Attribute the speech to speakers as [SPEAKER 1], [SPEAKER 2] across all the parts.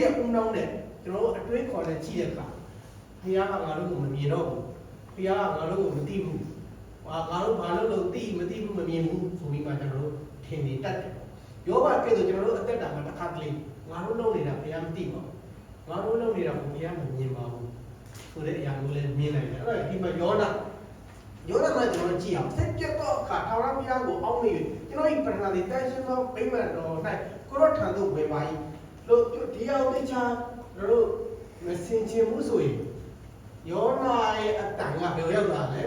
[SPEAKER 1] ရဲ့ဦးနှောင်းနဲ့ကျွန်တော်တို့အတွင်းခေါ်တဲ့ကြည့်တဲ့အခါဘုရားကငါတို့ကိုမမြင်တော့ဘူးဘုရားကငါတို့ကိုမသိဘူးဟာငါတို့ဘာလို့လို့သိမသိဘူးမမြင်ဘူးဆိုပြီးမှကျွန်တော်တို့ထင်နေတတ်တယ်ယောဘကဲဆိုကျွန်တော်တို့အသက်တာမှာတစ်ခါတလေငါတို့လုပ်နေတာဘုရားမသိပါဘူးငါတို့လုပ်နေတာကိုဘုရားမမြင်ပါဘူးဆိုတဲ့အရာကိုလည်းမြင်နိုင်တယ်အဲ့ဒါဒီမှာယောနာယောနာကကျွန်တော်ကြည့်အောင်စက်ပြတ်တော့အခါထာဝရဘုရားကိုအောင်းနေကျွန်တော်ဤပထနာလေးတန်ရှင်းသောဗိမာန်တော်၌ကိုရောထံသို့ဝင်ပါ၏ လို့ဒီအောင်တခြားတို့မစင်ချင်ဘူးဆိုရင်ယောနာရဲ့အတန်ကဘယ်ရောက်လာလဲ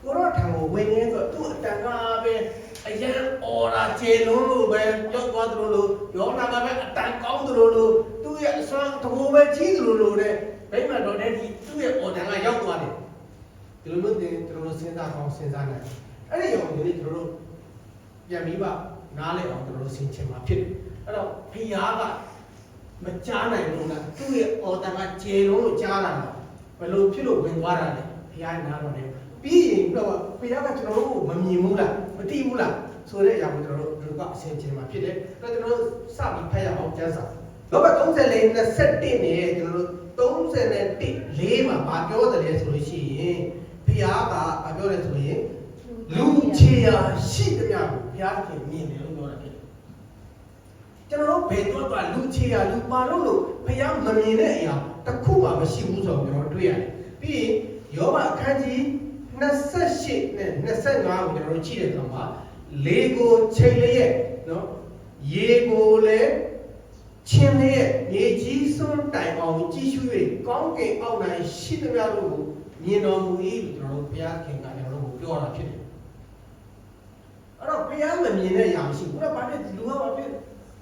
[SPEAKER 1] ကိုရောထံကိုဝင်နေဆိုသူ့အတန်ကပဲအရန်အော်လာခြေလုံးလို့ပဲရောက်သွားသလိုလိုယောနာကပဲအတန်ကောင်းသလိုလိုသူ့ရဲ့အစွမ်းတဘိုးပဲကြီးသလိုလိုတဲ့ဗိမာန်တော်တဲ့ဒီသူ့ရဲ့အော်တန်ကရောက်သွားတယ်ဒီလိုမျိုးတင်ကျွန်တော်တို့စဉ်းစားကောင်းစဉ်းစားနိုင်အဲ့ဒီရောဒီနေ့ကျွန်တော်တို့ပြန်ပြီးပါ နားလည်အောင်ကျွန်တော်တို့ဆင်ခြင်မှာဖြစ်တယ်အဲ့တော့ဖျားကမကြားနိုင်ဘူးလားသူ့ရဲ့အော်တန်ကခြေလုံးလို့ကြားလာတာဘယ်လိုဖြစ်လို့ဝင်သွားတာလဲဖျားနားတော့တယ်ပြီးရင်တော့ဖျားကကျွန်တော်တို့ကိုမမြင်ဘူးလားမသိဘူးလားဆိုတဲ့အရာကိုကျွန်တော်တို့ဒီကအဆင်ခြင်မှာဖြစ်တယ်အဲ့တော့ကျွန်တော်တို့စပြီးဖတ်ရအောင်ကျမ်းစာလောဘ34 21နဲ့ကျွန်တော်တို့31လေးမှာဗာပြောတယ်လဲဆိုလို့ရှိရင်ဖျားကဗာပြောတယ်ဆိုရင် လူခြေရာရှိသမျှကိုဘုရားခင်မြင်တယ်လို့ပြောတာဖြစ်တယ်ကျွန်တော်တို့ဘယ်တော့ကလူခြေရာလူပါလို့လို့ဘုရားမမြင်တဲ့အရာတစ်ခုမှမရှိဘူးဆိုတော့ကျွန်တော်တွေ့ရတယ်ပြီးရင်ယောဘအခန်းကြီး28နဲ့25ကိုကျွန်တော်တို့ကြည့်တဲ့အခါမှာလေကိုချိန်လျက်နော်ရေကိုလည်းချင်းလျက်မြေကြီးစွန်းတိုင်အောင်ကြည့်ရှု၍ကောင်းကင်အောက်၌ရှိသမျှတို့ကိုမြင်တော်မူ၏လို့ကျွန်တော်တို့ဘုရားခင်ကကျွန်တော်တို့ကိုပြောတာဖြစ်တယ် အဲ့တော့ဘုရားမမြင်တဲ့အရာမရှိဘူးအဲ့တော့ဘာဖြစ်လူကဘာဖြစ်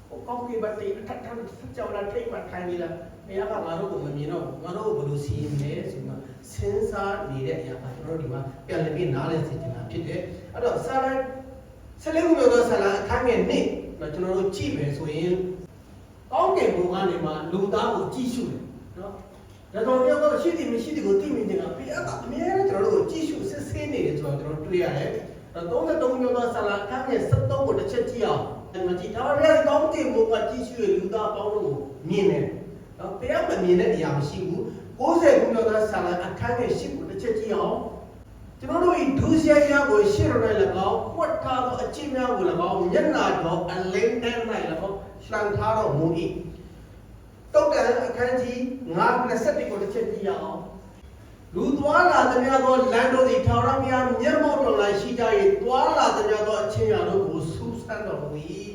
[SPEAKER 1] ဟိုကောင်းကင်ဘက်တိအထက်ထပ်ကြောင်လာထိတ်မှထိုင်နေလားဘုရားကငါတို့ကိုမမြင်တော့ဘူးငါတို့ကိုဘယ်လိုစီရင်လဲဆိုမှစဉ်းစားနေတဲ့အရာကကျွန်တော်တို့ဒီမှာပြန်လည်ပြီးနားလည်စေချင်တာဖြစ်တယ်အဲ့တော့ဆာလန်ဆက်လက်မှုမျိုးသောဆာလန်အခန်းငယ်နှစ်တော့ကျွန်တော်တို့ကြည့်မယ်ဆိုရင်ကောင်းကင်ဘုံကနေမှလူသားကိုကြည့်ရှုတယ်နော်ဒါတော့ပြောတော့ရှိတယ်မရှိတယ်ကိုသိမြင်နေတာဘုရားကအမြဲတမ်းကျွန်တော်တို့ကိုကြည့်ရှုစစ်ဆေးနေတယ်ဆိုတော့ကျွန်တော်တွေ့ရတယ်အဲ့ တော့33မျိုးသောဆာလန်အခန်းငယ်73ကိုတစ်ချက်ကြည့်အောင်ဒီမှာကြည့်ဒါရီကောင်းကင်ဘုံကကြည့်ရှုရလူသားအပေါင်းတို့ကိုမြင်တယ်နော်ဘုရားမမြင်တဲ့အရာမရှိဘူး90ခုမြောက်သောဆာလံအခန်းငယ်10ကိုတစ်ချက်ကြည့်အောင်ကျွန်တော်တို့ဤဒုစရိုက်များကိုရှေ့တော်၌၎င်းဝတ်ထားသောအကျင့်များကို၎င်းမျက်နာတော်အလင်းတန်း၌၎င်းလှန်ထားတော်မူ၏တုတ်တန်အခန်းကြီး9:21ကိုတစ်ချက်ကြည့်အောင် လူသွားလာသမျှသောလမ်းတို့သည်ထာဝရဘုရားမျက်မှောက်တော်၌ရှိကြ၏သွားလာသမျှသောအချင်းရာတို့ကိုဆူဆန်းတော်မူ၏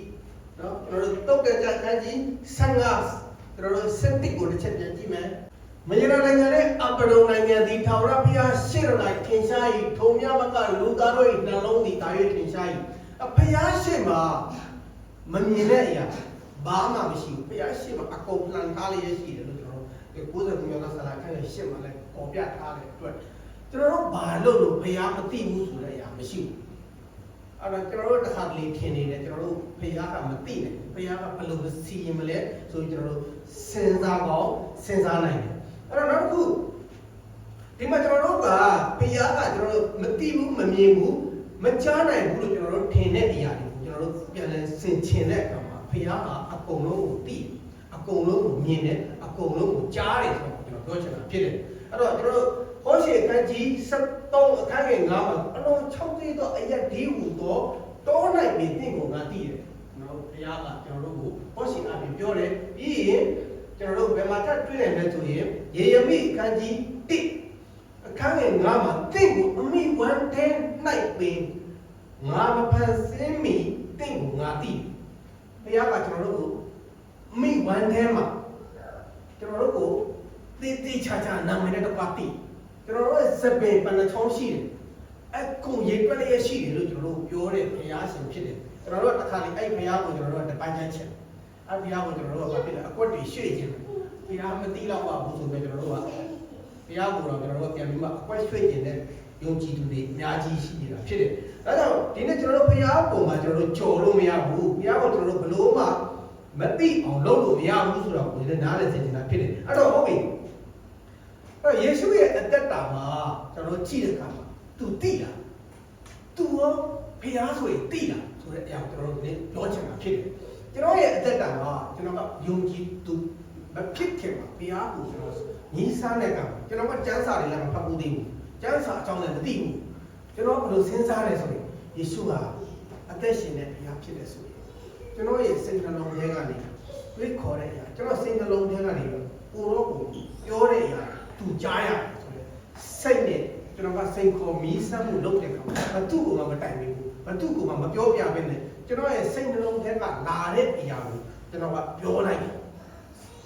[SPEAKER 1] နော်ကျွန်တော်တို့တုတ်တန်အခန်းကြီး15ကျွန်တော်တို့စက်တစ်ကိုတစ်ချက်ပြန်ကြည့်မယ်မယရနိုင်ငံနဲ့အပရုံနိုင်ငံသည်ထာဝရဘုရားရှေ့တော်၌ထင်ရှား၏ထုံမြမကလူသားတို့၏နှလုံးသည်တာ၍ထင်ရှား၏အဖျားရှေ့မှာမမြင်တဲ့အရာဘာမှမရှိဘူးဘုရားရှေ့မှာအကုန်လှန်ထားလျက်ရှိတယ် လို့ကျွန်တော်တို့90ခုမြောက်ကဆလာခန့်ရဲ့ရှေ့မှာလည်းပေါ်ပြထားတဲ့အတွက်ကျွန်တော်တို့ဘာလို့လို့ဘုရားမသိဘူးဆိုတဲ့အရာမရှိဘူးအဲ့တော့ကျွန်တော်တို့တစ်ခါတလေထင်နေတယ်ကျွန်တော်တို့ဘုရားကမသိတယ်ဘုရားကဘယ်လိုစီရင်မလဲဆိုရင်ကျွန်တော်တို့စဉ်းစားကောင်းစဉ်းစားနိုင်တယ်အဲ့တော့နောက်တစ်ခုဒီမှာကျွန်တော်တို့ကဘုရားကကျွန်တော်တို့မသိဘူးမမြင်ဘူးမကြားနိုင်ဘူးလို့ကျွန်တော်တို့ထင်တဲ့အရာတွေကိုကျွန်တော်တို့ပြန်လဲဆင်ခြင်တဲ့အခါမှာဘုရားကအကုန်လုံးကိုသိအ ကုန်လုံးကိုမြင်တယ်အကုန်လုံးကိုကြားတယ်ဆိုတော့ကျွန်တော်ပြောချင်တာဖြစ်တယ်အဲ့တော့ကျွန်တော်တို့ဟောရှိအခန်းကြီး73အခန်းငယ်9မှာအလုံး6သေးသောအရက်ဒီဟူသောတောနိုင်ပင်တင့်ကိုငါသိတယ်နော်ဘုရားကကျွန်တော်တို့ကိုဟောရှိအပြင်ပြောတယ်ပြီးရင်ကျွန်တော်တို့ဘယ်မှာထပ်တွေ့နိုင်လဲဆိုရင်ယေရမိအခန်းကြီး1အခန်းငယ်9မှာတင့်ကိုအမိဝမ်းထဲ၌ပင်ငါမဖန်ဆင်းမီတင့်ကိုငါသိဘုရားကကျွန်တော်တို့ကိုအ မိဝမ်းထဲမှာကျွန်တော်တို့ကိုတိတိချာချာနာမည်နဲ့တကွာသိကျွန်တော်တို့ရဲ့စပင်ပဏ္ဏချောင်းရှိတယ်အကုန်ရေတွက်ရရှိတယ်လို့ကျွန်တော်တို့ပြောတဲ့ဘုရားရှင်ဖြစ်တယ်ကျွန်တော်တို့ကတစ်ခါလေအဲ့ဘုရားကိုကျွန်တော်တို့ကတပန်းချမ်းချက်အဲ့ဘုရားကိုကျွန်တော်တို့ကဘာဖြစ်လဲအကွက်တွေရွှေ့ခြင်းဘုရားမသိတော့ပါဘူးဆိုပြီးကျွန်တော်တို့ကဘုရားကိုတော့ကျွန်တော်တို့ပြန်ပြီးမှအကွက်ရွှေ့ခြင်းနဲ့ယုံကြည်သူတွေအများကြီးရှိနေတာဖြစ်တယ်ဒါကြောင့်ဒီနေ့ကျွန်တော်တို့ဘုရားပုံမှာကျွန်တော်တို့ကြော်လို့မရဘူးဘုရားကိုကျွန်တော်တို့ဘလို့မှ မသိအောင်လုပ်လို့မရဘူးဆိုတော့ကိုယ်လည်းနားလည်စေချင်တာဖြစ်တယ်အဲ့တော့ဟုတ်ပြီအဲ့တော့ယေရှုရဲ့အသက်တာမှာကျွန်တော်တို့ကြည့်တဲ့အခါမှာ तू သိလား तू ရောဖျားဆိုရင်သိလားဆိုတဲ့အရာကိုကျွန်တော်တို့ဒီနေ့ပြောချင်တာဖြစ်တယ်ကျွန်တော်ရဲ့အသက်တာကကျွန်တော်ကယုံကြည်သူမဖြစ်ခင်မှာဘုရားကိုကျွန်တော်ညီးစားတဲ့ကံကျွန်တော်ကကျမ်းစာတွေလည်းမဖတ်ဘူးသေးဘူးကျမ်းစာအကြောင်းလည်းမသိဘူးကျွန်တော်ဘယ်လိုစဉ်းစားလဲဆိုရင်ယေရှုဟာအသက်ရှင်တဲ့ဘုရားဖြစ်တယ်ဆိုရင် ကျွန်တော်ရဲ့စိတ်နှလုံးထဲကနေတွေးခေါ်တဲ့အရာကျွန်တော်စိတ်နှလုံးထဲကနေကိုတော့ကိုပြောတဲ့အရာသူကြားရတယ်ဆိုရင်စိတ်နဲ့ကျွန်တော်ကစိတ်ခေါ်မီးစမ်းမှုလုပ်တဲ့အခါမှာဘသူ့ကိုမှမတိုင်ဘူးဘသူ့ကိုမှမပြောပြဘဲနဲ့ကျွန်တော်ရဲ့စိတ်နှလုံးထဲကလာတဲ့အရာကိုကျွန်တော်ကပြောလိုက်တယ်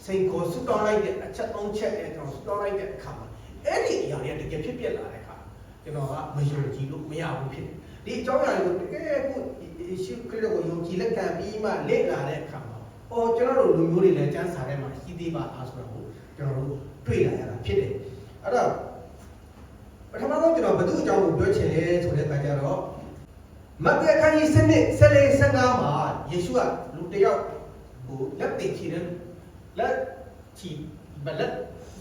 [SPEAKER 1] စိတ်ကိုစွတောင်းလိုက်တဲ့အချက်သုံးချက်နဲ့ကျွန်တော်စွတောင်းလိုက်တဲ့အခါမှာအဲ့ဒီအရာတွေကတကယ်ဖြစ်ပြလာတဲ့အခါကျွန်တော်ကမယုံကြည်လို့မရဘူးဖြစ်တယ်ဒီအကြောင်းအရာကိုတကယ်ကို ယေရှုခရစ်တော်ကိုယုံကြည်လက်ခံပြီးမှလေ့လာတဲ့အခါမှာအော်ကျွန်တော်တို့လူမျိုးတွေလည်းစံစာထဲမှာရှိသေးပါလားဆိုတော့ကျွန်တော်တို့တွေ့လာရတာဖြစ်တယ်အဲ့တော့ပထမဆုံးကျွန်တော်ဘု து အကြောင်းကိုပြောချင်လဲဆိုတဲ့အခါကျတော့မဿဲခန်းကြီးစနစ်ဆက်လေးစကားမှာယေရှုကလူတစ်ယောက်ဟိုလက်သိချီတယ်လက်ချီဘလက်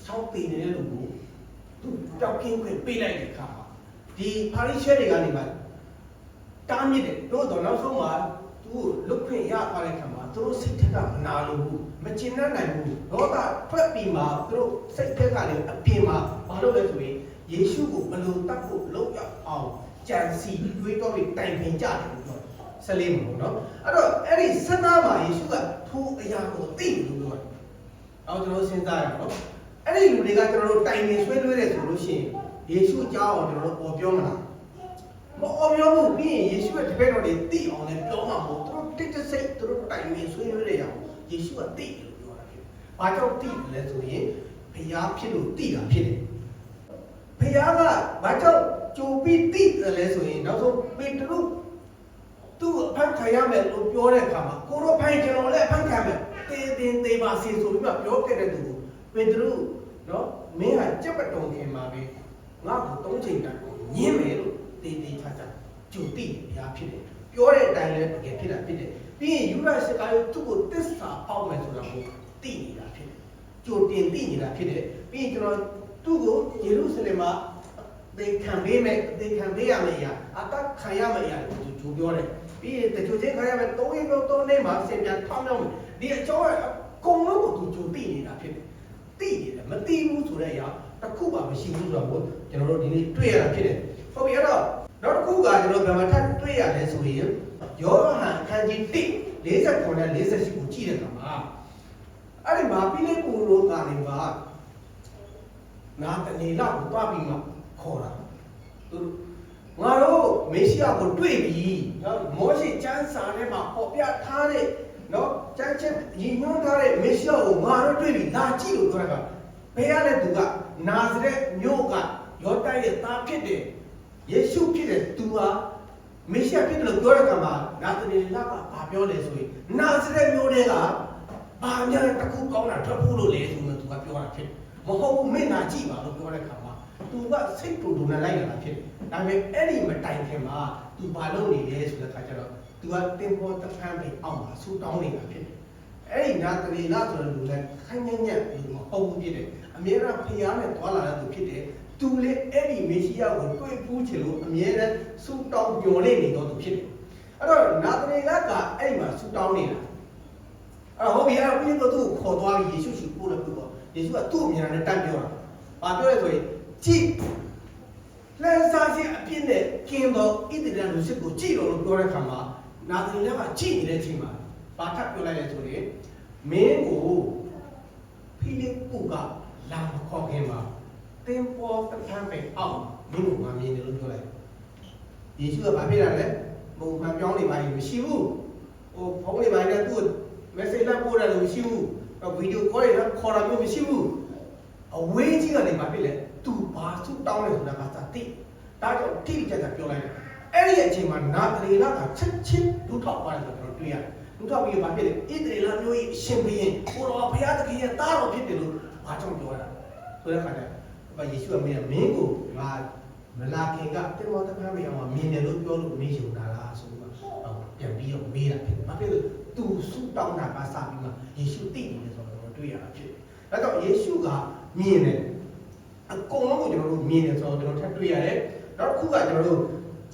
[SPEAKER 1] ချောင်းပေးနေတဲ့လူကိုသူကြောက်ကင်းခွင့်ပေးလိုက်တဲ့အခါမှာဒီပါရိရှဲတွေကနေမှ တားမြစ်တယ်တို့တော့နောက်ဆုံးမှာသူ့လုတ်ခွင့်ရသွားတဲ့အခါမှာသူတို့စိတ်ထက်ကမနာလို့ဘူးမကျင်တတ်နိုင်ဘူးဒေါသထွက်ပြီးမှသူတို့စိတ်ထက်ကလည်းအပြင်မှာမလုပ်လဲဆိုရင်ယေရှုကိုဘယ်လိုတတ်ဖို့လုပ်ရအောင်ကြံစီတွေးတော့ပြီးတိုင်ပင်ကြတယ်လို့ပြောဆက်လေးမှာပေါ့နော်အဲ့တော့အဲ့ဒီစနာမှာယေရှုကထိုးအရာကိုသိတယ်လို့ပြောတယ်အော်ကျွန်တော်စဉ်းစားရအောင်နော်အဲ့ဒီလူတွေကကျွန်တော်တို့တိုင်ပင်ဆွေးနွေးတယ်ဆိုလို့ရှိရင်ယေရှုအကြောင်းကိုကျွန်တော်တို့ပေါ်ပြောမလား မအောင်ပြောမှုပြီးရင်ယေရှုရဲ့တပည့်တော်တွေသိအောင်လည်းပြောမှာမဟုတ်သူတို့တိတ်တဆိတ်သူတို့တိုင်ပင်ဆွေးနွေးရအောင်ယေရှုကသိတယ်လို့ပြောတာဖြစ်။ဘာကြောင့်သိတယ်လဲဆိုရင်ဘုရားဖြစ်လို့သိတာဖြစ်တယ်။ဘုရားကဘာကြောင့်ကြိုပြီးသိတယ်လဲဆိုရင်နောက်ဆုံးပေတရုသူ့အဖန်ခံရမယ်လို့ပြောတဲ့အခါမှာကိုရောဖိုင်ကျွန်တော်လည်းအဖန်ခံမယ်တေးတင်သေးပါစေဆိုပြီးမှပြောခဲ့တဲ့သူကိုပေတရုနော်မင်းဟာကြက်ပတုံခင်မှာပဲငါ့ကိုသုံးချိန်တိုင်ညင်းမယ်လို့ တေးသေးချာချာကြုံတိဘုရားဖြစ်တယ်ပြောတဲ့အတိုင်းလည်းတကယ်ဖြစ်တာဖြစ်တယ်ပြီးရင်ယူရစကားကိုသူ့ကိုတစ္ဆာပေါက်မယ်ဆိုတာကိုသိနေတာဖြစ်တယ်ကြိုတင်သိနေတာဖြစ်တယ်ပြီးရင်ကျွန်တော်သူ့ကိုယေရုရှလင်မှာသေခံပေးမယ်သေခံပေးရမယ်ရာအသက်ခံရမယ်ရာကိုသူကြိုပြောတယ်ပြီးရင်တချို့ချင်းခံရမယ်သုံးရင်တော့သုံးနေမှာစင်ပြန်ထောင်းတော့မယ်ဒီအကျောင်းအကုန်လုံးကိုသူကြိုသိနေတာဖြစ်တယ်သိနေတယ်မသိဘူးဆိုတဲ့အရာတစ်ခုမှမရှိဘူးဆိုတော့ကျွန်တော်တို့ဒီနေ့တွေ့ရတာဖြစ်တယ် ဟုတ်ပြီအဲ့တော့နောက်တစ်ခုကကျွန်တော်ဗမာထပ်တွေ့ရလဲဆိုရင်ယောဟန်အခန်းကြီး1 49နဲ့48ကိုကြည့်တဲ့အခါမှာအဲ့ဒီမှာပိလိပ္ပုတို့ကနေပါငါတနေလောက်ကိုတွားပြီးမှခေါ်တာသူငါတို့မေရှိယကိုတွေ့ပြီနော်မောရှိကျမ်းစာထဲမှာဟောပြထားတဲ့နော်ကျမ်းချက်ညီညွှန်းထားတဲ့မေရှိယကိုငါတို့တွေ့ပြီလာကြည့်လို့ပြောတာကဘယ်ရလဲသူကနာဇရက်မြို့ကယောတိုက်ရဲ့သားဖြစ်တယ် ယေရှုဖြစ်တဲ့သူဟာမေရှိယဖြစ်တယ်လို့ပြောတဲ့ကမှာနာသနီလကဘာပြောလဲဆိုရင်နာဇရက်မျိုးတွေကဘာများတစ်ခုကောင်းတာထွက်ဖို့လို့လေဆိုတော့သူကပြောတာဖြစ်မဟုတ်ဘူးမင်းနာကြည့်ပါလို့ပြောတဲ့ခါမှာသူကစိတ်တူတူနဲ့လိုက်လာတာဖြစ်ဒါပေမဲ့အဲ့ဒီမတိုင်ခင်မှာသူဘာလုပ်နေလဲဆိုတဲ့ခါကျတော့သူကတင်ပေါ်တဖန်ပဲအောက်မှာဆူတောင်းနေတာဖြစ်တယ်အဲ့ဒီနာသနီလဆိုတဲ့လူလည်းခိုင်းညံ့ညံ့ပြီးမဟုတ်ဘူးဖြစ်တယ်အမြဲတမ်းဖျားနဲ့တွာလာတဲ့သူဖြစ်တယ် သူလည်းအဲ့ဒီမေရှိယကိုတွေ့ပူးချင်လို့အမြဲတမ်းဆူတောင်းပျော်နေနေတော့သူဖြစ်တယ်။အဲ့တော့နာသနေလကအဲ့မှာဆူတောင်းနေတာ။အဲ့ဟုတ်ပြီအဲ့ပြီးတော့သူ့ကိုခေါ်သွားပြီးယေရှုရှိပို့လို့ပြောတော့ယေရှုကသူ့အမြင်နဲ့တတ်ပြောတာ။ဘာပြောလဲဆိုရင်ကြည့်လဲစားခြင်းအပြစ်နဲ့ကင်းတော့ဣတိရလူစစ်ကိုကြည့်တော့လို့ပြောတဲ့ခါမှာနာသနေလကကြည့်နေတဲ့အချိန်မှာဘာထပ်ပြောလိုက်လဲဆိုရင်မင်းကိုဖိလိပ္ပုကလာမခေါ်ခင်မှာ တင်ပေါ်တခမ်းပဲအောင်မင်းတို့ငါမြင်တယ်လို့ပြောလိုက်ယေရှုကဘာဖြစ်လာလဲဘုံခံပြောင်းနေပါရင်မရှိဘူးဟိုဖုန်းနေပါရင်သူ့ message လာပို့တယ်လို့မရှိဘူးဗီဒီယိုခေါ်ရခေါ်တာမျိုးမရှိဘူးအဝေးကြီးကနေဘာဖြစ်လဲသူဘာသူတောင်းလဲဆိုတာကသာတိဒါကြောင့်တိတိကျကျပြောလိုက်တယ်အဲ့ဒီအချိန်မှာနာသရေလကချက်ချင်းလူထောက်ပါတယ်ဆိုတော့တွေ့ရတယ်လူထောက်ပြီးဘာဖြစ်လဲဣသရေလမျိုးကြီးအရှင်ဘုရင်ကိုတော်ဘုရားသခင်ရဲ့သားတော်ဖြစ်တယ်လို့ဘာကြောင့်ပြောတာဆိုတဲ့ခါကျ ကယေရှုကမင်းကမင်းကိုငါမလာခင်ကတင်မောသခမ်းမေအောင်ကမြင်တယ်လို့ပြောလို့မင်းယူလာလားဆိုတော့ပြန်ပြီးတော့မေးတာဖြစ်တယ်။ဘာဖြစ်လို့သူဆုတောင်းတာကစပြီးမှယေရှုသိနေတယ်ဆိုတော့တွေ့ရတာဖြစ်တယ်။ဒါကြောင့်ယေရှုကမြင်တယ်အကုန်လုံးကိုကျွန်တော်တို့မြင်တယ်ဆိုတော့ကျွန်တော်ထပ်တွေ့ရတယ်။နောက်တစ်ခုကကျွန်တော်တို့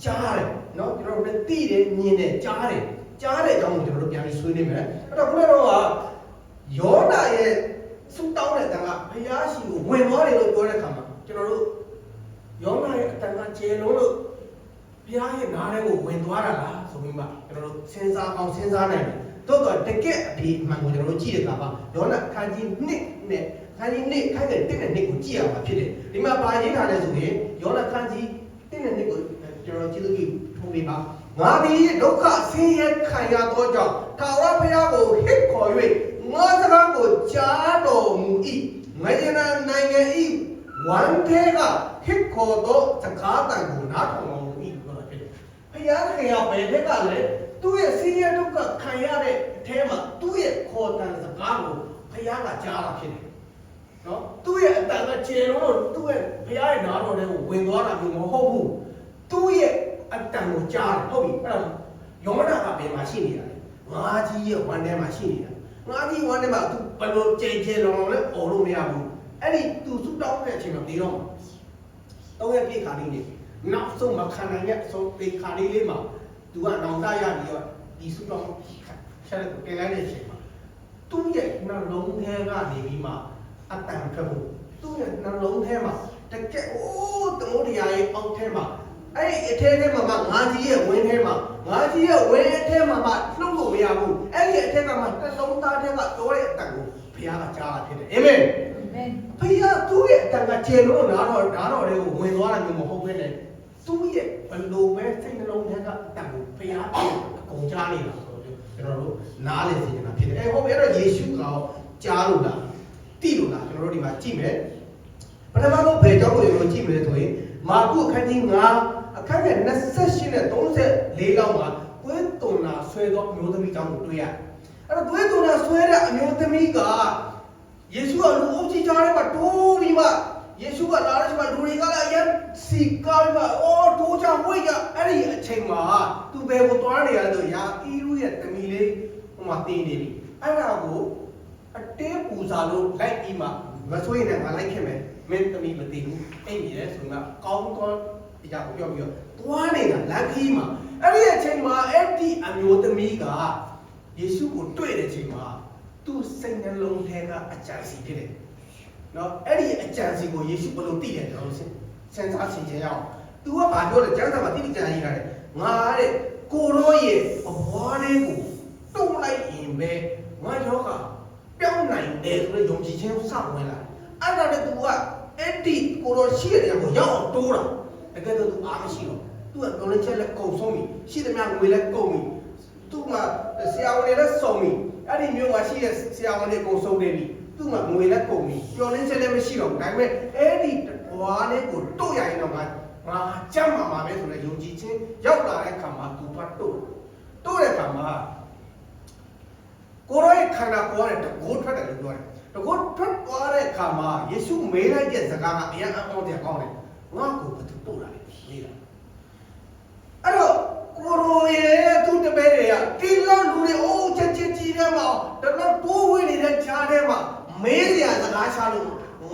[SPEAKER 1] ကြားတယ်နော်ကျွန်တော်တို့သိတယ်မြင်တယ်ကြားတယ်ကြားတဲ့အကြောင်းကိုကျွန်တော်တို့ပြန်ပြီးဆွေးနွေးမယ်။အဲ့တော့ခုနကတော့ကယောနာရဲ့ဆုတောင်းတဲ့တန်ကဘုရားရှင်ကို ဝင်သွားတယ်လို့ပြောတဲ့အခါမှာကျွန်တော်တို့ယောနာရဲ့အတန်ကကျေလုံးလို့ဘုရားရဲ့နားထဲကိုဝင်သွားတာလားဆိုပြီးမှကျွန်တော်တို့စဉ်းစားအောင်စဉ်းစားနိုင်တယ်တိုးတော့တကက်အဒီအမှန်ကိုကျွန်တော်တို့ကြည့်တဲ့အခါမှာယောနာခန်းကြီး1နဲ့ခန်းကြီး1ခန်းကြီး1နဲ့2ကိုကြည့်ရမှာဖြစ်တယ်ဒီမှာပါရေးထားလဲဆိုရင်ယောနာခန်းကြီး1နဲ့2ကိုကျွန်တော်ကြည့်လို့ကြည့်ထိုးပေးပါငါသည်ဒုက္ခဆင်းရဲခံရသောကြောင့်ထာဝရဘုရားကိုဟစ်ခေါ်၍ငါစကားကိုကြားတော်မူ၏ မယနာနိုင်ငံ၏ဝမ်းထဲကဟစ်ခေါ်သောစကားတန်ကိုနားထောင်တော်မူ၏ပြောတာဖြစ်တယ်။ဘုရားခင်ကဘယ်ထက်ကလဲသူ့ရဲ့ဆင်းရဲဒုက္ခခံရတဲ့အထဲမှာသူ့ရဲ့ခေါ်တန်စကားကိုဘုရားကကြားတာဖြစ်တယ်။နော်သူ့ရဲ့အတန်ကကျေလုံးလို့သူ့ရဲ့ဘုရားရဲ့နားတော်ထဲကိုဝင်သွားတာမျိုးမဟုတ်ဘူး။သူ့ရဲ့အတန်ကိုကြားတယ်ဟုတ်ပြီအဲ့ဒါယောမနာကဘယ်မှာရှိနေတာလဲ။ငါးကြီးရဲ့ဝမ်းထဲမှာရှိနေတာ။ ငါးကြီးဝမ်းထဲမှာသူဘယ်လိုကြိမ်ကျဲလုံးလုံးလဲអော်လို့မရဘူး။အဲ့ဒီသူဆူတောင်းတဲ့အချိန်မှာပြီးတော့မှာတောင်းရပြေခါလေးနေနောက်ဆုံးမခံနိုင်ရဲ့ဆုံးပြေခါလေးလေးမှာသူကနောင်တရပြီးတော့ဒီဆူတောင်းဆက်လက်ပြန်လိုက်တဲ့အချိန်မှာသူ့ရဲ့နှလုံးထဲကနေပြီးမှအတန်ထွက်ဖို့သူ့ရဲ့နှလုံးထဲမှာတကယ်အိုးသမုဒ္ဒရာရဲ့အောက်ထဲမှာ အဲ့ဒီအထဲထဲမှာမှငါးကြီးရဲ့ဝင်းထဲမှာငါးကြီးရဲ့ဝင်းအထဲမှာမှနှုတ်လို့မရဘူးအဲ့ဒီအထဲကမှတစ်လုံးသားထဲကပြောတဲ့အတန်ကိုဘုရားကကြားတာဖြစ်တယ်အာမင်
[SPEAKER 2] Amen.
[SPEAKER 1] ဖယားသူ့ရဲ့အတန်ကကျေလို့နားတော့ဓာတော့လေးကိုဝင်သွားတာမျိုးမဟုတ်ဘဲနဲ့သူ့ရဲ့ဘလို့ပဲစိတ်နှလုံးထဲကအတန်ကိုဖယားအကုန်ကြားနေတာဆိုတော့ကျွန်တော်တို့နားလည်စေချင်တာဖြစ်တယ်အဲဟုတ်ပြီအဲ့တော့ယေရှုကကြားလို့လားတိလို့လားကျွန်တော်တို့ဒီမှာကြည့်မယ်ပထမဆုံးဘယ်ကြောင့်ကိုကျွန်တော်ကြည့်မလဲဆိုရင်မာကုအခန်းကြီး9 အခန်းငယ်28နဲ့34လောက်မှာသွေးတုံနာဆွဲသောအမျိုးသမီးကြောင့်ကိုတွေ့ရတယ်အဲ့တော့သွေးတုံနာဆွဲတဲ့အမျိုးသမီးကယေရှုကလူအုပ်ကြီးကြားထဲမှာတိုးပြီးမှယေရှုကလာတဲ့ချိန်မှာလူတွေကလည်းအရင်စီကားပြီးမှအော်တိုးချဝိတ်ကအဲ့ဒီအချိန်မှာသူဘယ်ကိုသွားနေရလဲဆိုရာအီရုရဲ့တမီလေးဟိုမှာတင်းနေပြီအဲ့ဒါကိုအတင်းပူစာလို့လိုက်ပြီးမှမဆွေးနဲ့ငါလိုက်ခင်မယ်မင်းတမီမသိဘူးအိမ်ကြီးလဲဆိုတော့ကောင်းကောင်း အရာကိုပြောပြီးတော့သွားနေတာလမ်းခီးမှာအဲ့ဒီအချိန်မှာအဲ့ဒီအမျိုးသမီးကယေရှုကိုတွေ့တဲ့ချိန်မှာသူ့စိတ်နှလုံးထဲကအကြံစီဖြစ်တယ်။နော်အဲ့ဒီအကြံစီကိုယေရှုဘယ်လိုသိတယ်ကျွန်တော်တို့စဉ်းစားဆင်ခြင်ရအောင်။ तू ကဘာပြောလဲကျမ်းစာမှာတိတိကျကျရေးထားတယ်။ငါတဲ့ကိုရောရဲ့အဘွားလေးကိုတုံးလိုက်ရင်ပဲငါယောကပြောင်းနိုင်တယ်ဆိုတဲ့ယုံကြည်ခြင်းကိုစဝင်လာတယ်။အဲ့ဒါနဲ့ तू ကအဲ့ဒီကိုရောရှိတဲ့နေရာကိုရောက်အောင်တိုးတာ။ တကယ်တော့သူအားမရှိတော့သူက knowledge လည်းကုန်ဆုံးပြီရှိသမျှငွေလည်းကုန်ပြီသူ့မှာဆရာဝန်တွေလည်းစုံပြီအဲ့ဒီမျိုးမှာရှိတဲ့ဆရာဝန်တွေကုန်ဆုံးနေပြီသူ့မှာငွေလည်းကုန်ပြီပျော်လင်းချက်လည်းမရှိတော့ဘူးဒါပေမဲ့အဲ့ဒီဘွားလေးကိုတို့ရရင်တော့ငါငါကြက်မှာပါပဲဆိုတော့ယုံကြည်ခြင်းရောက်လာတဲ့ခါမှာသူကတို့တို့တဲ့ခါမှာကိုရောရဲ့ခန္ဓာကိုယ်ကတကိုးထွက်တယ်လို့ပြောတယ်တကိုးထွက်သွားတဲ့ခါမှာယေရှုမေးလိုက်တဲ့စကားကအရင်အံ့ဩတဲ့ကောင်းတယ်ငါ့ကိုဘယ်သူ တိုးဝင်နေတဲ့ခြားထဲမှာမေးစရာစကားချလို့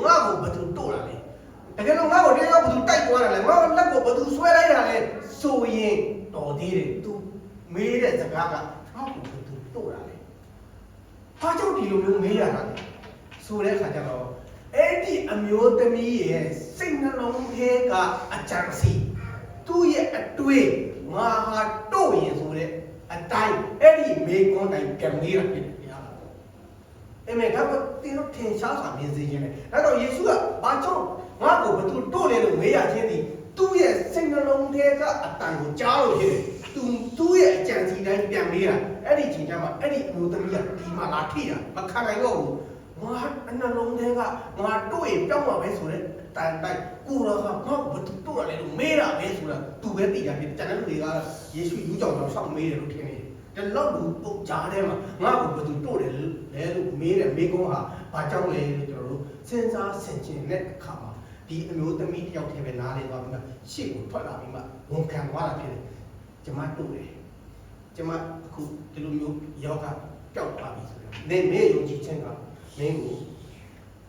[SPEAKER 1] ငါ့ကိုဘယ်သူတို့လာလဲ။တကယ်လို့ငါ့ကိုတရားဘယ်သူတိုက်သွားတာလဲ။ငါ့လက်ကိုဘယ်သူဆွဲလိုက်တာလဲဆိုရင်တော်သေးတယ်။ तू မေးတဲ့စကားကငါ့ကိုဘယ်သူတို့လာလဲ။ဘာကြောင့်ဒီလိုမျိုးမေးရတာလဲဆိုတဲ့အခါကျတော့အဲ့ဒီအမျိုးသမီးရဲ့စိတ်နှလုံးထဲကအကြံစီသူ့ရဲ့အတွေ့ငါဟာတို့ရင်ဆိုတဲ့အတိုင်းအဲ့ဒီမေကွန်းတိုင်းပြန်မေးတာဖြစ်တယ်ဗျာ အဲ့မဲ့ဒါကတင်းတို့ထင်ရှားစွာမြင်စေခြင်းလေဒါတော့ယေရှုကဘာကြောင့်ငါ့ကိုဘယ်သူတို့လဲလို့မေးရခြင်းဒီသူ့ရဲ့စိတ်နှလုံးထဲကအတန်ကိုကြားလို့ဖြစ်တယ်သူသူ့ရဲ့အကြံစီတိုင်းပြန်မေးတာအဲ့ဒီချိန်ကျမှအဲ့ဒီအမျိုးသမီးကဒီမှာလာထိတာမခံနိုင်တော့ဘူးငါအနှလုံးထဲကငါတို့ရင်ပြောင်းမှာပဲဆိုတဲ့တိုင်တိုင်ကိုရောကငါ့ကိုဘယ်သူတို့လဲလို့မေးတာပဲဆိုတာသူပဲသိတာဖြစ်တယ်တန်တဲ့လူတွေကယေရှုယူကြောင်ကြောင်ရှောက်မေးတယ်လို့ထင်နေတယ် ဒါလောက်လူပုတ်ကြားထဲမှာငါ့ကိုဘယ်သူတို့လဲလဲလို့မေးတယ်မေးကုန်းဟာဘာကြောင့်လဲလို့ကျွန်တော်တို့စဉ်းစားဆင်ခြင်တဲ့အခါမှာဒီအမျိုးသမီးတယောက်တည်းပဲနားလေသွားပြီးမှရှေ့ကိုထွက်လာပြီးမှဝန်ခံသွားတာဖြစ်တယ်ကျမတို့တယ်ကျမအခုဒီလိုမျိုးယောဂပျောက်သွားပြီဆိုတော့နေမေယုံကြည်ခြင်းကမင်းကို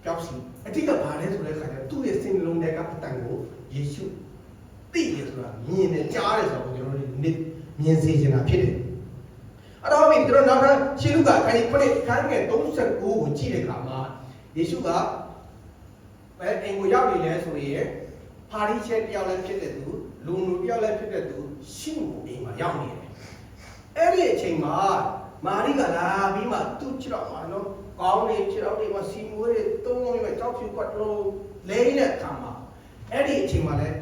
[SPEAKER 1] ပျောက်စီအတိတ်ကဘာလဲဆိုတဲ့ခါကျသူ့ရဲ့စိတ်နှလုံးထဲကအတန်ကိုယေရှုသိတယ်ဆိုတာမြင်တယ်ကြားတယ်ဆိုတော့ကျွန်တော်တို့မြင်စေချင်တာဖြစ်တယ် ပြီကျွန်တော်နောက်ထပ်ရှင်းလူကခိုင်းခုနှစ်ခိုင်းငယ်39ကိုကြည့်တဲ့အခါမှာယေရှုကဘယ်အိမ်ကိုရောက်နေလဲဆိုရင်ပါရီချက်တယောက်လည်းဖြစ်တဲ့သူလူလူတယောက်လည်းဖြစ်တဲ့သူရှင်းကိုအိမ်မှာရောက်နေတယ်အဲ့ဒီအချိန်မှာမာရိကလာပြီးမှသူ့ခြေတော်မှာနော်ကောင်းနေခြေတော်တွေမှာစီမွေးတွေတုံးလုံးတွေကြောက်ဖြူကွက်လုံးလဲနေတဲ့အခါမှာအဲ့ဒီအချိန်မှာလည်း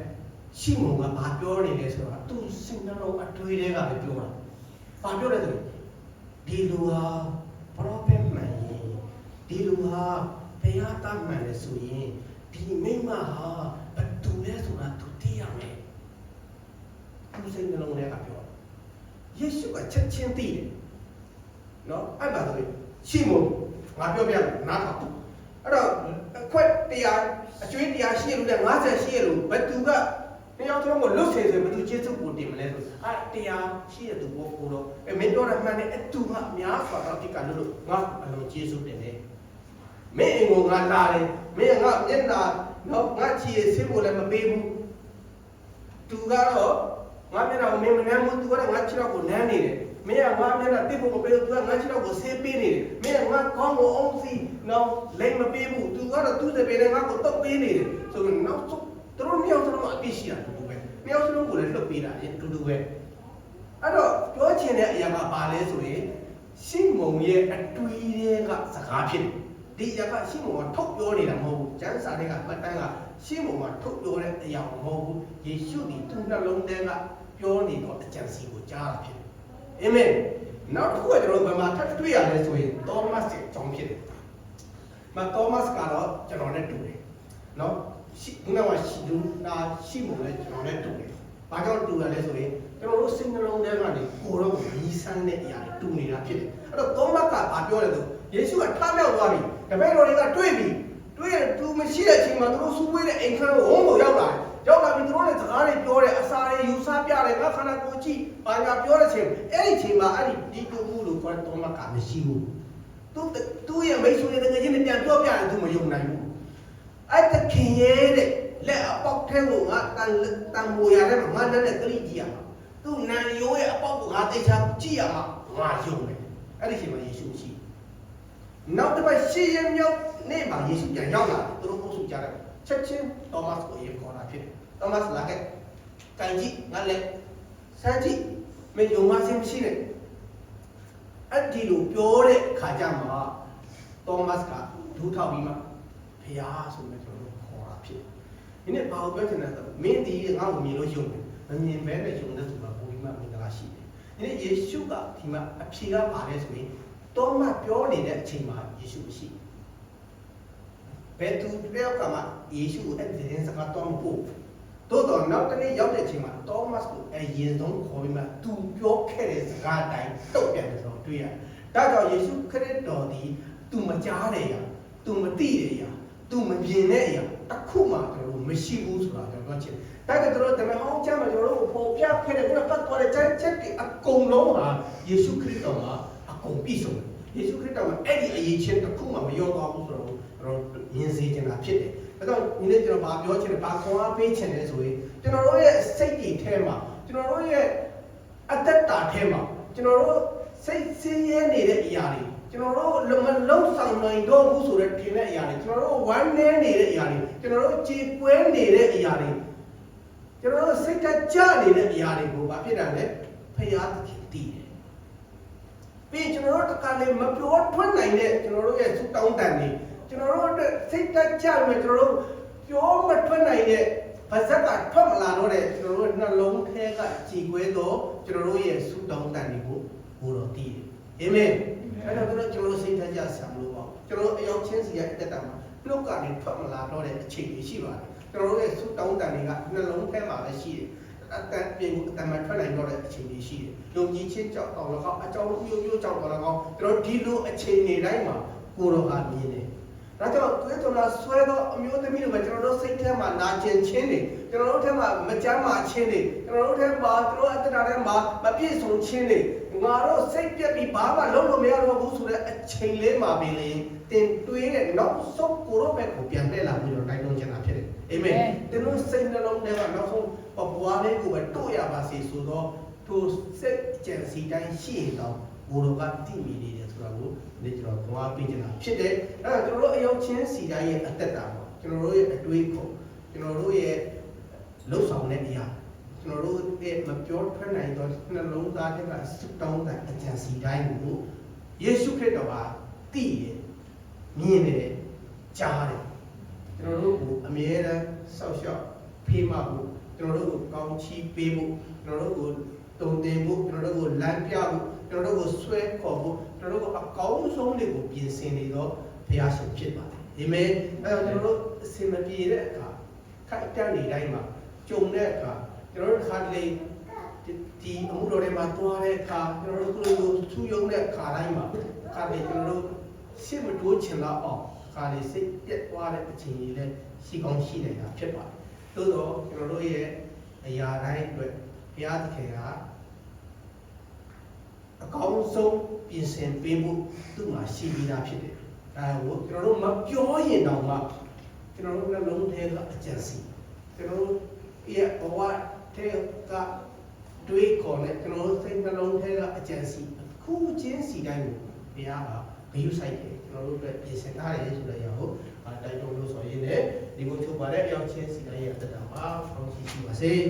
[SPEAKER 1] ရှင်းမုံကဘာပြောနေလဲဆိုတော့သူ့စိတ်နှလုံးအတွေးတွေကပဲပြောတာဘာပြောလဲဆိုရင် ဒီလူဟာပရောဖက်မှန်ရင်ဒီလူဟာဘုရားသားမှန်လေဆိုရင်ဒီမိမဟာဘယ်သူလဲဆိုတာသူသိရမယ်သူစိတ်နှလုံးထဲကပြောယေရှုကချက်ချင်းသိတယ်နော်အဲ့ပါဆိုရင်ရှီမုန်ငါပြောပြမယ်နားထောင်အဲ့တော့အခွက်တရားအကျွေးတရားရှိရလို့နဲ့50ရှိရလို့ဘယ်သူက တယောက်တစ်လုံးကိုလွတ်စေဆိုဘယ်သူကျေးဇူးကိုတင်မလဲဆိုအဲ့တရားရှိရသူဘောကိုတော့အဲမင်းပြောတာမှန်တယ်အတူကအများစွာတော့ဒီကလို့လို့ငါအလုံးကျေးဇူးတင်တယ်မင်းအိမ်ကိုငါလာတယ်မင်းကငါမျက်နှာတော့ငါချီရဆေးဖို့လည်းမပေးဘူးသူကတော့ငါမျက်နှာကိုမင်းမနှမ်းဘူးသူကတော့ငါခြေထောက်ကိုနမ်းနေတယ်မင်းကငါမျက်နှာတိဖို့မပေးဘူးသူကငါခြေထောက်ကိုဆေးပေးနေတယ်မင်းကငါကောင်းကိုအောင်စီတော့လိမ့်မပေးဘူးသူကတော့သူ့စပယ်နဲ့ငါကိုတုတ်ပေးနေတယ်ဆိုတော့နောက်ဆုံး သူတို့မြောက်သူတို့အပြစ်ရှိတာတူတူပဲမြောက်သူတို့ကိုလည်းလွတ်ပေးတာရင်တူတူပဲအဲ့တော့ပြောချင်တဲ့အရာကဘာလဲဆိုရင်ရှင်းမုံရဲ့အတွေးတွေကစကားဖြစ်တယ်ဒီရကရှင်းမောထုတ်ပြောနေတာမဟုတ်ဘူးကျမ်းစာတွေကမှတ်တမ်းကရှင်းမောမှာထုတ်ပြောတဲ့အရာမဟုတ်ဘူးယေရှုဒီသူ့နှလုံးထဲကပြောနေတော့အကြံစီကိုကြားတာဖြစ်တယ်အာမင်နောက်တစ်ခုကကျွန်တော်ဘယ်မှာထပ်တွေ့ရလဲဆိုရင်သောမတ်ရဲ့အကြောင်းဖြစ်တယ်မသောမတ်ကတော့ကျွန်တော်နဲ့တူတယ်နော် ရှိခုနကရှိလူနာရှိမောလည်းကျွန်တော်နဲ့တူတယ်ဘာကြောင့်တူရလဲဆိုရင်ကျွန်တော်တို့စိတ်နှလုံးထဲကနေကိုယ်တော့ကိုညီဆန်းတဲ့အရာတွေတူနေတာဖြစ်တယ်အဲ့တော့သောမတ်ကဘာပြောလဲဆိုယေရှုကထမြောက်သွားပြီတပည့်တော်တွေကတွေ့ပြီတွေ့ရသူမရှိတဲ့အချိန်မှာသူတို့စူးဝေးတဲ့အိမ်ခန်းကိုဝုန်းကိုရောက်လာတယ်ရောက်လာပြီသူတို့လည်းစကားတွေပြောတယ်အစာတွေယူဆပြတယ်ငါခန္ဓာကိုယ်ကြည့်ဘာညာပြောတဲ့အချိန်အဲ့ဒီအချိန်မှာအဲ့ဒီဒီတူမှုလို့ခေါ်တဲ့သောမတ်ကမရှိဘူးသူသူ့ရဲ့မိတ်ဆွေတွေငယ်ချင်းတွေပြန်ပြောပြတယ်သူမယုံနိုင်ဘူး အဲ့တခင်ရဲ့တဲ့လက်အပေါက်ထဲကိုငါတန်တန်မိုးရတဲ့မှာငါနဲ့ကလေးကြည့်ရမှာသူ့နန်ရိုးရဲ့အပေါက်ကိုငါသိချာကြည့်ရမှာငါယုံတယ်အဲ့ဒီအချိန်မှာယေရှုရှိတယ်နောက်တစ်ပတ်ရှေ့ရမြောက်နေ့မှာယေရှုပြန်ရောက်လာတယ်သူတို့အုပ်စုကြတယ်ချက်ချင်းသောမတ်ကိုယေခေါ်လာဖြစ်တယ်သောမတ်လာခဲ့ကန်ကြီးငါလည်းစမ်းကြည့်မယုံမစင်းမရှိနဲ့အဲ့ဒီလိုပြောတဲ့ခါကြမှာသောမတ်ကဒူးထောက်ပြီးမှ ဖျားဆိုပြီးကျွန်တော်တို့ခေါ်တာဖြစ်တယ်ဒီနေ့ဘာကိုပြောချင်လဲဆိုတော့မင်းဒီငါ့ကိုမြင်လို့ယုံတယ်မမြင်ဘဲနဲ့ယုံတဲ့သူကပိုပြီးမှမင်္ဂလာရှိတယ်ဒီနေ့ယေရှုကဒီမှာအဖြေကပါလဲဆိုရင်တော့မှပြောနေတဲ့အချိန်မှာယေရှုမရှိဘယ်သူတယောက်ကမှယေရှုကိုအဲ့ဒီသတင်းစကားတော့မပို့တိုးတော့နောက်တနေ့ရောက်တဲ့အချိန်မှာသောမတ်ကိုအရင်ဆုံးခေါ်ပြီးမှသူပြောခဲ့တဲ့စကားအတိုင်းတုတ်ပြန်တယ်ဆိုတော့တွေ့ရတယ်။ဒါကြောင့်ယေရှုခရစ်တော်ဒီသူမကြားတဲ့အရာသူမသိတဲ့အရာ သူမမြင်တဲ့အရာတစ်ခုမှကျွန်တော်တို့မရှိဘူးဆိုတာကျွန်တော်ပြောချင်တယ်။ဒါကြောင့်ကျွန်တော်တမန်ဟောင်းကျမ်းမှာကျွန်တော်တို့ပေါ်ပြခဲ့တဲ့ခုနကပတ်သွားတဲ့ချက်ချက်တွေအကုန်လုံးဟာယေရှုခရစ်တော်ကအကုန်ပြည့်စုံတယ်ယေရှုခရစ်တော်ကအဲ့ဒီအရေးချင်းတစ်ခုမှမရောသွားဘူးဆိုတော့ကျွန်တော်မြင်စေချင်တာဖြစ်တယ်။ဒါကြောင့်ဒီနေ့ကျွန်တော်ဗာပြောချင်တယ်ဗာခွန်အားပေးချင်တယ်ဆိုရင်ကျွန်တော်တို့ရဲ့စိတ်တွေထဲမှာကျွန်တော်တို့ရဲ့အတ္တတာထဲမှာကျွန်တော်တို့စိတ်ဆင်းရဲနေတဲ့အရာတွေ ကျွန်တော်တို့လုံမလုံဆောင်နိုင်တော့ဘူးဆိုတဲ့ထင်တဲ့အရာတွေကျွန်တော်တို့ဝမ်းနည်းနေတဲ့အရာတွေကျွန်တော်တို့ကြေကွဲနေတဲ့အရာတွေကျွန်တော်တို့စိတ်ဓာတ်ကျနေတဲ့အရာတွေကိုဗာဖြစ်တာလဲဖရာသခင်တည်တယ်ပြီးကျွန်တော်တို့တခါလေမပြောထွက်နိုင်တဲ့ကျွန်တော်တို့ရဲ့စူတောင်းတန်တွေကျွန်တော်တို့အတွက်စိတ်တက်ကြမယ်ကျွန်တော်တို့ပြောမထွက်နိုင်တဲ့ဘာဇက်ကထွက်မလာတော့တဲ့ကျွန်တော်တို့နှလုံးထဲကကြည်ကွဲတော့ကျွန်တော်တို့ရဲ့စူတောင်းတန်တွေကိုဘိုးတော်တည်တယ်အာမင် အဲ့တော့ကျွန်တော်တို့စိတ်တက်ကြဆံလို့ပေါ့ကျွန်တော်တို့အယောက်ချင်းစီရဲ့အသက်တာမှာနှုတ်ကနေထွက်မလာတော့တဲ့အခြေအနေရှိပါတယ်ကျွန်တော်တို့ရဲ့စူတောင်းတန်တွေကနှလုံးထဲမှာပဲရှိတယ်အတန်ပြင်ကိုအတန်မှထွက်နိုင်တော့တဲ့အခြေအနေရှိတယ်။ယုံကြည်ခြင်းကြောင့်တော်လည်းကောင်းအကြောင်းမျိုးမျိုးကြောင့်တော်လည်းကောင်းကျွန်တော်ဒီလိုအခြေအနေတိုင်းမှာကိုတော်ဟာမြင်တယ်။ဒါကြောင့်သွေးတော်လားဆွဲတော့အမျိုးသမီးတွေပဲကျွန်တော်တို့စိတ်ထဲမှာနာကျင်ခြင်းတွေကျွန်တော်တို့ထဲမှာမကြမ်းမာခြင်းတွေကျွန်တော်တို့ထဲမှာကျွန်တော်အတ္တထဲမှာမပြည့်စုံခြင်းတွေ ငါတို့စိတ်ပြက်ပြီးဘာမှလုပ်လို့မရတော့ဘူးဆိုတဲ့အချိန်လေးမှာပဲလေတင်တွေးတဲ့နောက်ဆုံးကိုရောဘက်ကိုပြန်လှည့်လာပြီးတော့တိုင်းလုံးချင်တာဖြစ်တယ်။အာမင်။ကျွန်တော်စိတ်နှလုံးထဲမှာနောက်ဆုံးပပွားလေးကိုပဲတို့ရပါစေဆိုတော့သူစိတ်ကြံစီတိုင်းရှိရင်တော့ဘိုးတော်ကတိမိနေတယ်ဆိုတာကိုဒီကျွန်တော်သွားပေးချင်တာဖြစ်တယ်အဲ့တော့ကျွန်တော်တို့အယောက်ချင်းစီတိုင်းရဲ့အသက်တာပေါ့ကျွန်တော်တို့ရဲ့အတွေးခေါ်ကျွန်တော်တို့ရဲ့လှုပ်ဆောင်တဲ့အရာ ကျွန်တော်တို့ရဲ့မပြောထွက်နိုင်သောနှလုံးသားထဲကစတောင်းတဲ့အကြံစီတိုင်းကိုယေရှုခရစ်တော်ကသိတယ်မြင်တယ်ကြားတယ်ကျွန်တော်တို့ကိုအမြဲတမ်းစောက်ရှောက်ဖေးမဖို့ကျွန်တော်တို့ကိုကောင်းချီးပေးဖို့ကျွန်တော်တို့ကိုတုံတင်ဖို့ကျွန်တော်တို့ကိုလမ်းပြဖို့ကျွန်တော်တို့ကိုဆွဲခေါ်ဖို့ကျွန်တော်တို့ကိုအကောင်းဆုံးတွေကိုပြင်ဆင်နေတော့ဘုရားရှင်ဖြစ်ပါတယ်အာမင်အဲတော့ကျွန်တော်တို့အစင်မပြေတဲ့အခါခိုက်တန်းနေတိုင်းမှာကြုံတဲ့အခါ ကျွန်တော်တို့ခါတလေဒီဒီအမှုတော်တွေမှာတွားတဲ့အခါကျွန်တော်တို့ကိုယ်ကိုဆူယုံတဲ့အခါတိုင်းမှာခါတလေကျွန်တော်တို့ရှစ်မတိုးချင်တော့အောင်ခါလေစိတ်ပြက်သွားတဲ့အချိန်ကြီးလည်းရှိကောင်းရှိနေတာဖြစ်ပါတယ်သို့တော့ကျွန်တော်တို့ရဲ့အရာတိုင်းအတွက်ဘုရားသခင်ကအကောင်းဆုံးပြင်ဆင်ပေးဖို့သူ့မှာရှိပြီးသားဖြစ်တယ်။အဲဟိုကျွန်တော်တို့မပြောရင်တောင်မှကျွန်တော်တို့နှလုံးထဲကအကြံစီကျွန်တော်တို့ရဲ့ဘဝ ထဲကတွေးခေါ်တဲ့ကျွန်တော်တို့စိတ်နှလုံးထဲကအကြံစီခုချင်းစီတိုင်းကိုဘုရားကဂရုစိုက်တယ်ကျွန်တော်တို့အတွက်ပြင်ဆင်ထားတယ်ဆိုတဲ့အရာကိုအဲတိုက်တွန်းလို့ဆိုရင်းနဲ့ဒီကိုချုပ်ပါတဲ့အရောက်ချင်းစီတိုင်းရဲ့အသက်တာမှာဖောင်းရှိရှိပါစေ။